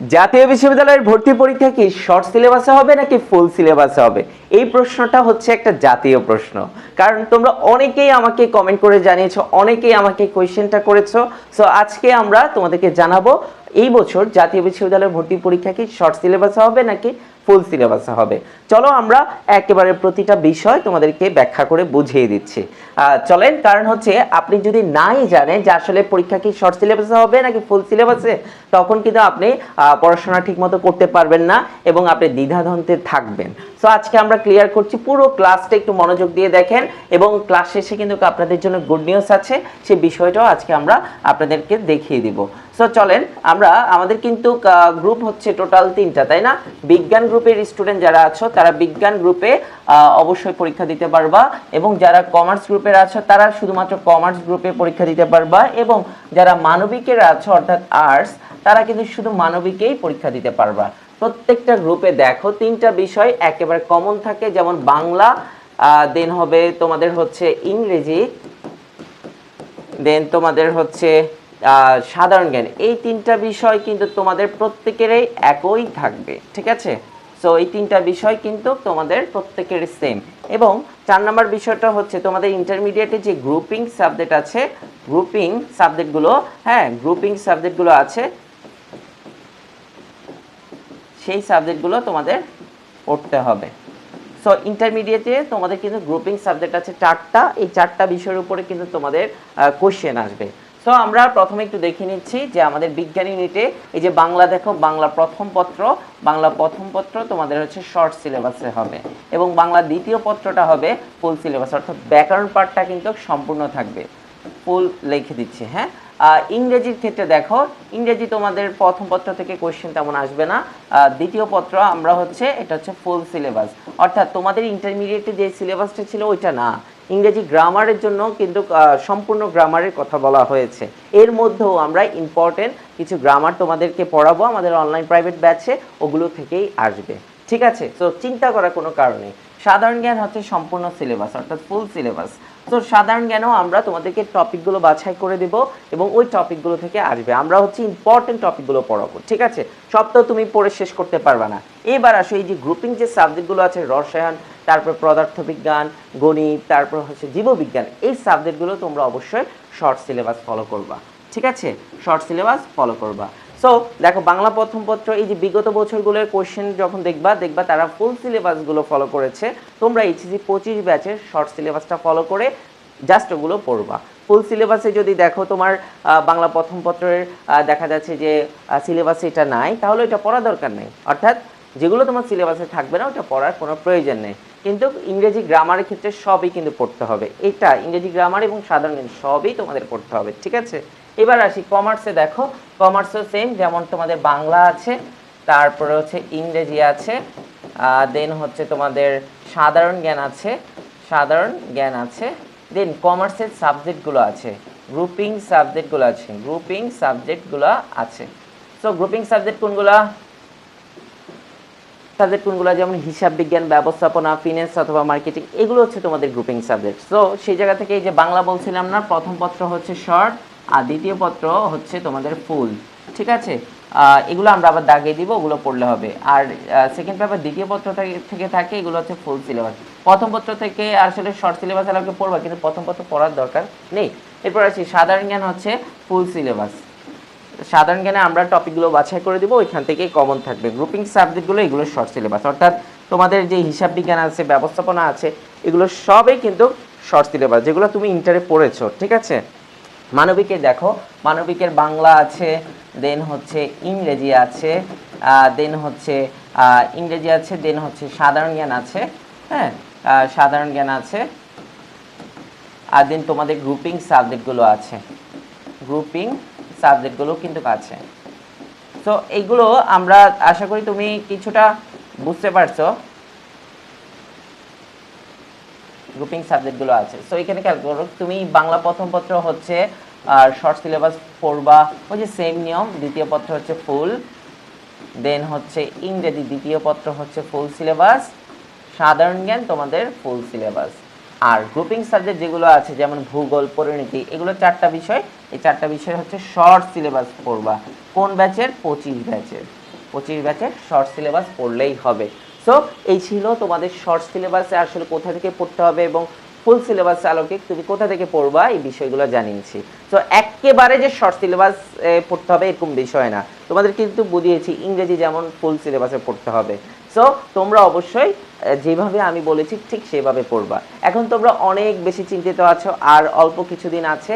জাতীয় বিশ্ববিদ্যালয়ের ভর্তি পরীক্ষা কি শর্ট সিলেবাসে হবে নাকি ফুল সিলেবাসে হবে? এই প্রশ্নটা হচ্ছে একটা জাতীয় প্রশ্ন। কারণ তোমরা অনেকেই আমাকে কমেন্ট করে জানিয়েছো, অনেকেই আমাকে কোয়েশ্চেনটা করেছ। সো আজকে আমরা তোমাদেরকে জানাব, এই বছর জাতীয় বিশ্ববিদ্যালয়ের ভর্তি পরীক্ষা কি শর্ট সিলেবাসে হবে নাকি ফুল সিলেবাসে হবে। চলো আমরা একেবারে প্রতিটা বিষয় তোমাদেরকে ব্যাখ্যা করে বুঝিয়ে দিচ্ছি। চলেন, কারণ হচ্ছে আপনি যদি নাই জানেন যে আসলে পরীক্ষা কি শর্ট সিলেবাসে হবে নাকি ফুল সিলেবাসে তখন কিন্তু আপনি পড়াশোনা ঠিকমতো করতে পারবেন না এবং আপনি দ্বিধাদ্বন্দ্বে থাকবেন। সো আজকে আমরা ক্লিয়ার করছি পুরো ক্লাসটা একটু মনোযোগ দিয়ে দেখেন এবং ক্লাস শেষে কিন্তু আপনাদের জন্য গুড নিউজ আছে সেই বিষয়টাও আজকে আমরা আপনাদেরকে দেখিয়ে দিব। সো চলেন, আমরা, আমাদের কিন্তু গ্রুপ হচ্ছে টোটাল তিনটা, তাই না? বিজ্ঞান গ্রুপের স্টুডেন্ট যারা আছো, তারা বিজ্ঞান গ্রুপে অবশ্যই পরীক্ষা দিতে পারবা এবং যারা কমার্স গ্রুপের আছো, তারা শুধুমাত্র কমার্স গ্রুপে পরীক্ষা দিতে পারবা এবং যারা মানবিকের আছো, অর্থাৎ আর্টস, তারা কিন্তু শুধু মানবিকেই পরীক্ষা দিতে পারবা। প্রত্যেকটা গ্রুপে দেখো, তিনটা বিষয় একেবারে কমন থাকে, যেমন বাংলা দেন হবে তোমাদের হচ্ছে ইংরেজি দেন তোমাদের হচ্ছে সাধারণ জ্ঞান। এই তিনটা বিষয় কিন্তু তোমাদের প্রত্যেকেরই একই থাকবে, ঠিক আছে? সো এই তিনটা বিষয় কিন্তু তোমাদের প্রত্যেকের সেম এবং চার নম্বর বিষয়টা হচ্ছে তোমাদের ইন্টারমিডিয়েটে যে গ্রুপিং সাবজেক্ট আছে গ্রুপিং সাবজেক্টগুলো হ্যাঁ গ্রুপিং সাবজেক্টগুলো আছে, সেই সাবজেক্টগুলো তোমাদের পড়তে হবে। সো ইন্টারমিডিয়েটে তোমাদের কিন্তু গ্রুপিং সাবজেক্ট আছে চারটা, এই চারটা বিষয়ের উপরে কিন্তু তোমাদের কোশ্চেন আসবে। সো আমরা প্রথমে একটু দেখে নিচ্ছি যে আমাদের বিজ্ঞান ইউনিটে এই যে বাংলা দেখো, বাংলা প্রথম পত্র, বাংলা প্রথম পত্র তোমাদের হচ্ছে শর্ট সিলেবাসে হবে এবং বাংলা দ্বিতীয় পত্রটা হবে ফুল সিলেবাস অর্থাৎ ব্যাকরণ পার্টটা কিন্তু সম্পূর্ণ থাকবে। ফুল লিখে দিচ্ছি হ্যাঁ? ইংরেজির ক্ষেত্রে দেখো, ইংরেজি তোমাদের প্রথম পত্র থেকে কোশ্চেন তেমন আসবে না। দ্বিতীয় পত্র আমরা হচ্ছে, এটা হচ্ছে ফুল সিলেবাস অর্থাৎ তোমাদের ইন্টারমিডিয়েটে যে সিলেবাসটা ছিল, ওইটা না। ইংরেজি গ্রামারের জন্য কিন্তু সম্পূর্ণ গ্রামারের কথা বলা হয়েছে। এর মধ্যেও আমরা ইম্পর্টেন্ট কিছু গ্রামার তোমাদেরকে পড়াবো, আমাদের অনলাইন প্রাইভেট ব্যাচে ওগুলো থেকেই আসবে। ঠিক আছে? তো চিন্তা করার কোনো কারণ সাধারণ জ্ঞান হচ্ছে সম্পূর্ণ সিলেবাস অর্থাৎ ফুল সিলেবাস তো সাধারণ জ্ঞানও আমরা তোমাদেরকে টপিকগুলো বাছাই করে দেব এবং ওই টপিকগুলো থেকে আসবে। আমরা হচ্ছে ইম্পর্টেন্ট টপিকগুলো পড়াবো। ঠিক আছে? সব তো তুমি পড়ে শেষ করতে পারবে না। এবার আসো এই যে গ্রুপিং যে সাবজেক্টগুলো আছে, রসায়ন তারপর পদার্থবিজ্ঞান, গণিত, তারপর হচ্ছে জীববিজ্ঞান। এই সাবজেক্টগুলো তোমরা অবশ্যই শর্ট সিলেবাস ফলো করবা। ঠিক আছে? শর্ট সিলেবাস ফলো করবা। সো দেখো, বাংলা প্রথম পত্র, এই যে বিগত বছরগুলোর কোয়েশ্চেন যখন দেখবা দেখবা তারা ফুল সিলেবাসগুলো ফলো করেছে। তোমরা এইচএসি পঁচিশ ব্যাচের শর্ট সিলেবাসটা ফলো করে জাস্ট ওগুলো পড়বা। ফুল সিলেবাসে যদি দেখো তোমার বাংলা প্রথম পত্রের দেখা যাচ্ছে যে সিলেবাসে এটা নাই, তাহলে এটা পড়া দরকার নেই। অর্থাৎ যেগুলো তোমার সিলেবাসে থাকবে না, ওটা পড়ার কোনো প্রয়োজন নেই। কিন্তু ইংরেজি গ্রামারের ক্ষেত্রে সবই কিন্তু পড়তে হবে। এটা ইংরেজি গ্রামার এবং সাধারণ সবই তোমাদের পড়তে হবে, ঠিক আছে? এবার আসি কমার্সে দেখো। কমার্সও সেম যেমন তোমাদের বাংলা আছে, তারপরে হচ্ছে ইংরেজি আছে দেন হচ্ছে তোমাদের সাধারণ জ্ঞান আছে, সাধারণ জ্ঞান আছে দেন কমার্সের সাবজেক্টগুলো আছে গ্রুপিং সাবজেক্টগুলো আছে গ্রুপিং সাবজেক্টগুলো আছে। সো গ্রুপিং সাবজেক্ট কোনগুলা? সাবজেক্ট কোনগুলো? যেমন হিসাব বিজ্ঞান, ব্যবস্থাপনা ফিনান্স অথবা মার্কেটিং এগুলো হচ্ছে তোমাদের গ্রুপিং সাবজেক্ট সো সেই জায়গা থেকে এই যে বাংলা বলছিলাম না, প্রথম পত্র হচ্ছে শর্ট আর দ্বিতীয় পত্র হচ্ছে তোমাদের ফুল ঠিক আছে? এগুলো আমরা আবার দাগিয়ে দিব, ওগুলো পড়লে হবে। আর সেকেন্ড পেপার দ্বিতীয় পত্র থেকে- থেকে, এগুলো হচ্ছে ফুল সিলেবাস প্রথম পত্র থেকে আসলে শর্ট সিলেবাস আমাকে পড়বা, কিন্তু প্রথম পত্র পড়ার দরকার নেই। এরপর আছি সাধারণ জ্ঞান হচ্ছে ফুল সিলেবাস সাধারণ জ্ঞানে আমরা টপিকগুলো বাছাই করে দেবো, ওইখান থেকে কমন থাকবে। গ্রুপিং সাবজেক্টগুলো এগুলো শর্ট সিলেবাস অর্থাৎ তোমাদের যে হিসাব বিজ্ঞান আছে, ব্যবস্থাপনা আছে, এগুলো সবই কিন্তু শর্ট সিলেবাস যেগুলো তুমি ইন্টারে পড়েছো, ঠিক আছে? মানবিকে দেখো, মানবিকের বাংলা আছে দেন হচ্ছে ইংরেজি আছে দেন হচ্ছে ইংরেজি আছে দেন হচ্ছে সাধারণ জ্ঞান আছে হ্যাঁ? সাধারণ জ্ঞান আছে, আর দেন তোমাদের গ্রুপিং সাবজেক্টগুলো আছে। গ্রুপিং সাবজেক্টগুলো কিন্তু আছে। তো এইগুলো আমরা আশা করি তুমি কিছুটা বুঝতে পারছ। গ্রুপিং সাবজেক্টগুলো আছে। সো এখানে খেয়াল করো, তুমি বাংলা প্রথম পত্র হচ্ছে আর শর্ট সিলেবাস পড়বা ওই যে সেম নিয়ম, দ্বিতীয় পত্র হচ্ছে ফুল দেন হচ্ছে ইংরেজি, দ্বিতীয় পত্র হচ্ছে ফুল সিলেবাস সাধারণ জ্ঞান তোমাদের ফুল সিলেবাস আর গ্রুপিং সাবজেক্ট যেগুলো আছে, যেমন ভূগোল, পরিণতি, এগুলো চারটা বিষয় এই চারটা বিষয় হচ্ছে শর্ট সিলেবাস পড়বা। কোন ব্যাচের পঁচিশ ব্যাচের পঁচিশ ব্যাচের শর্ট সিলেবাস পড়লেই হবে। সো এই ছিল তোমাদের শর্ট সিলেবাসে আসলে কোথা থেকে পড়তে হবে এবং ফুল সিলেবাস আলোকে তুমি কোথা থেকে পড়বা, এই বিষয়গুলো জানিয়েছি তো একেবারে যে শর্ট সিলেবাস পড়তে হবে এরকম বিষয় না। তোমাদের কিন্তু বুঝিয়েছি, ইংরেজি যেমন ফুল সিলেবাসে পড়তে হবে। সো তোমরা অবশ্যই যেভাবে আমি বলেছি ঠিক সেভাবে পড়বা। এখন তোমরা অনেক বেশি চিন্তিত আছো, আর অল্প কিছুদিন আছে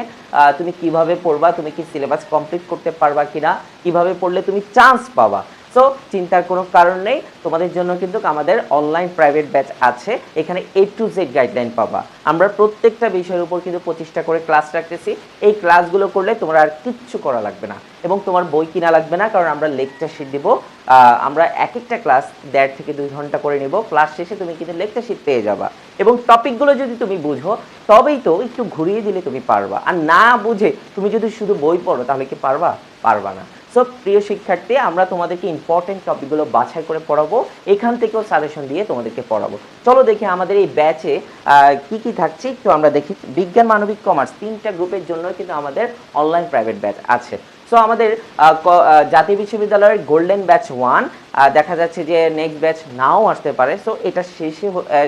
তুমি কীভাবে পড়বা, তুমি কি সিলেবাস কমপ্লিট করতে পারবা কিনা, কীভাবে পড়লে তুমি চান্স পাবা। সো চিন্তার কোনো কারণ নেই। তোমাদের জন্য কিন্তু আমাদের অনলাইন প্রাইভেট ব্যাচ আছে। এখানে এ টু জেড গাইডলাইন পাবা। আমরা প্রত্যেকটা বিষয়ের উপর কিন্তু পঁচিশটা করে ক্লাস রাখতেছি। এই ক্লাসগুলো করলে তোমার আর কিচ্ছু করা লাগবে না এবং তোমার বই কিনা লাগবে না কারণ আমরা লেকচার শিট দিব। আমরা এক একটা ক্লাস দেড় থেকে দুই ঘণ্টা করে নিব। ক্লাস শেষে তুমি কিন্তু লেকচার শিট পেয়ে যাবা। এবং টপিকগুলো যদি তুমি বুঝো, তবেই তো একটু ঘুরিয়ে দিলে তুমি পারবা। আর না বুঝে তুমি যদি শুধু বই পড়ো, তাহলে কি পারবা? পারবা না। সো প্রিয় শিক্ষার্থী, আমরা তোমাদেরকে ইম্পর্টেন্ট টপিকগুলো বাছাই করে পড়াবো। এখান থেকেও সাজেশন দিয়ে তোমাদেরকে পড়াবো। চলো দেখি আমাদের এই ব্যাচে কি কি থাকছে, একটু আমরা দেখি। বিজ্ঞান, মানবিক কমার্স তিনটা গ্রুপের জন্য কিন্তু আমাদের অনলাইন প্রাইভেট ব্যাচ আছে। সো আমাদের জাতীয় বিশ্ববিদ্যালয়ের গোল্ডেন ব্যাচ ওয়ান দেখা যাচ্ছে যে নেক্সট ব্যাচ নাও আসতে পারে। সো এটা শেষে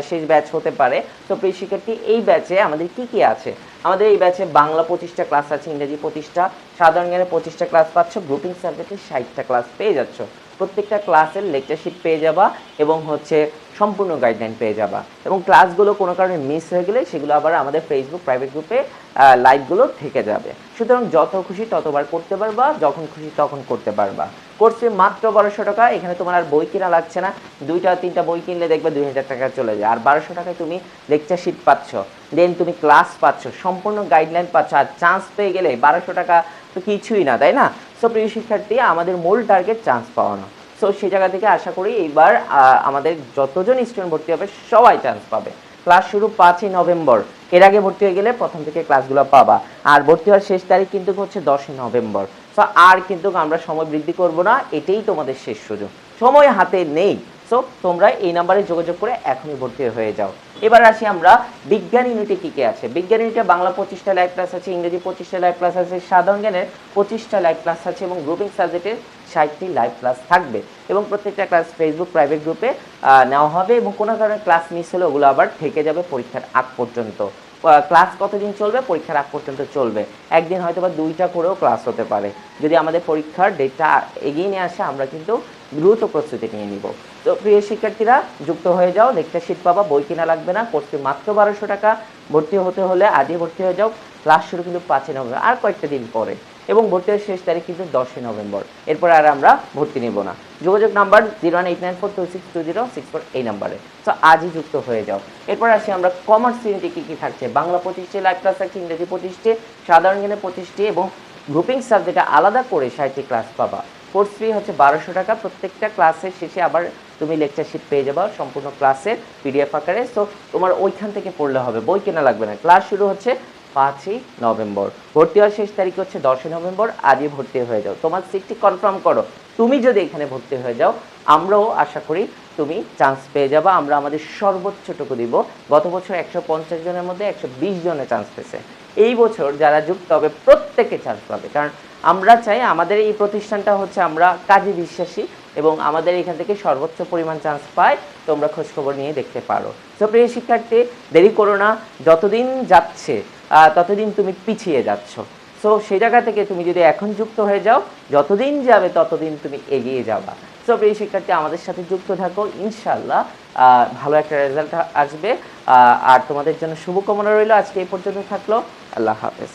শেষ ব্যাচ হতে পারে। তো প্রিয় শিক্ষার্থী, এই ব্যাচে আমাদের কি কি আছে? আমাদের এই ব্যাচে বাংলা পঁচিশটা ক্লাস আছে, ইংরেজি পঁচিশটা, সাধারণ জ্ঞানে পঁচিশটা ক্লাস পাচ্ছ গ্রুপিং সাবজেক্টে ষাটটা ক্লাস পেয়ে যাচ্ছ। প্রত্যেকটা ক্লাসের লেকচারশিপ পেয়ে যাবা এবং হচ্ছে সম্পূর্ণ গাইডলাইন পেয়ে যাবা। এবং ক্লাসগুলো কোনো কারণে মিস হয়ে গেলে সেগুলো আবার আমাদের ফেসবুক প্রাইভেট গ্রুপে লাইভগুলো থেকে যাবে। সুতরাং যত খুশি ততবার করতে পারবা, যখন খুশি তখন করতে পারবা। কোর্সে মাত্র বারোশো টাকা। এখানে তোমার আর বই কিনা লাগছে না। দুইটা, তিনটা বই কিনলে দেখবে দুই হাজার টাকা চলে যায়। আর বারোশো টাকায় তুমি লেকচার শিট পাচ্ছ। দেন তুমি ক্লাস পাচ্ছ। সম্পূর্ণ গাইডলাইন পাচ্ছ। আর চান্স পেয়ে গেলে বারোশো টাকা তো কিছুই না, তাই না? সো প্রিয় শিক্ষার্থী, আমাদের মূল টার্গেট চান্স পাওয়ানো। সো সেই জায়গা থেকে আশা করি এইবার আমাদের যতজন স্টুডেন্ট ভর্তি হবে, সবাই চান্স পাবে। ক্লাস শুরু পাঁচই নভেম্বর। এর আগে ভর্তি হয়ে গেলে প্রথম থেকে ক্লাসগুলো পাবা। আর ভর্তি হওয়ার শেষ তারিখ কিন্তু হচ্ছে দশই নভেম্বর। সো আর কিন্তু আমরা সময় বৃদ্ধি করব না, এটাই তোমাদের শেষ সুযোগ। সময় হাতে নেই। সো তোমরা এই নাম্বারে যোগাযোগ করে এখনই ভর্তি হয়ে যাও। এবার আসি আমরা বিজ্ঞান ইউনিটে কী কি আছে। বিজ্ঞান ইউনিটে বাংলা পঁচিশটা লাইভ ক্লাস আছে, ইংরেজি পঁচিশটা লাইভ ক্লাস আছে, সাধারণ জ্ঞানের পঁচিশটা লাইভ ক্লাস আছে এবং গ্রুপিং সাবজেক্টের ষাটটি লাইভ ক্লাস থাকবে। এবং প্রত্যেকটা ক্লাস ফেসবুক প্রাইভেট গ্রুপে নেওয়া হবে এবং কোনো কারণে ক্লাস মিস হলে ওগুলো আবার থেকে যাবে পরীক্ষার আগ পর্যন্ত। ক্লাস কতদিন চলবে? পরীক্ষার আগ পর্যন্ত চলবে। একদিন হয়তো বা দুইটা করেও ক্লাস হতে পারে। যদি আমাদের পরীক্ষার ডেটটা এগিয়ে নিয়ে আসে, আমরা কিন্তু দ্রুত প্রস্তুতি নিয়ে নিব। তো প্রিয় শিক্ষার্থীরা, যুক্ত হয়ে যাও লেকচার শিট পাবা, বই কিনা লাগবে না পড়তে মাত্র বারোশো টাকা। ভর্তি হতে হলে আজই ভর্তি হয়ে যাও। ক্লাস শুরু কিন্তু পাঁচই নভেম্বর, আর কয়েকটা দিন পরে। এবং ভর্তির শেষ তারিখ কিন্তু দশই নভেম্বর। এরপর আর আমরা ভর্তি নিব না। যোগাযোগ number zero one eight nine four two six two zero six four এই নাম্বারে। তো আজই যুক্ত হয়ে যাও। এরপর আসি আমরা কমার্স ইউনিটে কী কী থাকছে? বাংলা পঁচিশটি লাইভ ক্লাস থাকছে, ইংরেজি পঁচিশটি সাধারণ জ্ঞানে পঁচিশটি এবং গ্রুপিং সাবজেক্টে আলাদা করে ষাটটি ক্লাস পাবা। কোর্স ফি হচ্ছে বারোশো টাকা। প্রত্যেকটা ক্লাসের শেষে আবার তুমি লেকচার শিট পেয়ে যাবা সম্পূর্ণ ক্লাসের পিডিএফ আকারে। সো তোমার ওইখান থেকে পড়লে হবে। বই কেনা লাগবে না। ক্লাস শুরু হচ্ছে পাঁচই নভেম্বর। ভর্তি হওয়ার শেষ তারিখ হচ্ছে দশই নভেম্বর, আজই ভর্তি হয়ে যাও। তোমার সিটটি কনফার্ম করো। তুমি যদি এখানে ভর্তি হয়ে যাও, আমরাও আশা করি তুমি চান্স পেয়ে যাবা। আমরা আমাদের সর্বোচ্চটুকু দিব। গত বছর একশো পঞ্চাশ জনের মধ্যে একশো বিশ জনে চান্স পেয়েছে। এই বছর যারা যুক্ত হবে, প্রত্যেকে চান্স পাবে। কারণ আমরা চাই আমাদের এই প্রতিষ্ঠানটা হচ্ছে আমরা কাজে বিশ্বাসী। এবং আমাদের এখান থেকে সর্বোচ্চ পরিমাণ চান্স পায়, তোমরা খোঁজখবর নিয়ে দেখতে পারো। তো প্রিয় শিক্ষার্থী, দেরি করো না, যতদিন যাচ্ছে ততদিন তুমি পিছিয়ে যাচ্ছ। সো সেই জায়গা থেকে তুমি যদি এখন যুক্ত হয়ে যাও, যতদিন যাবে ততদিন তুমি এগিয়ে যাবা। সো প্রিয় শিক্ষার্থী, আমাদের সাথে যুক্ত থাকো ইনশাল্লাহ ভালো একটা রেজাল্ট আসবে। আর তোমাদের জন্য শুভকামনা রইল, আজকে এই পর্যন্ত থাকল, আল্লাহ হাফেজ।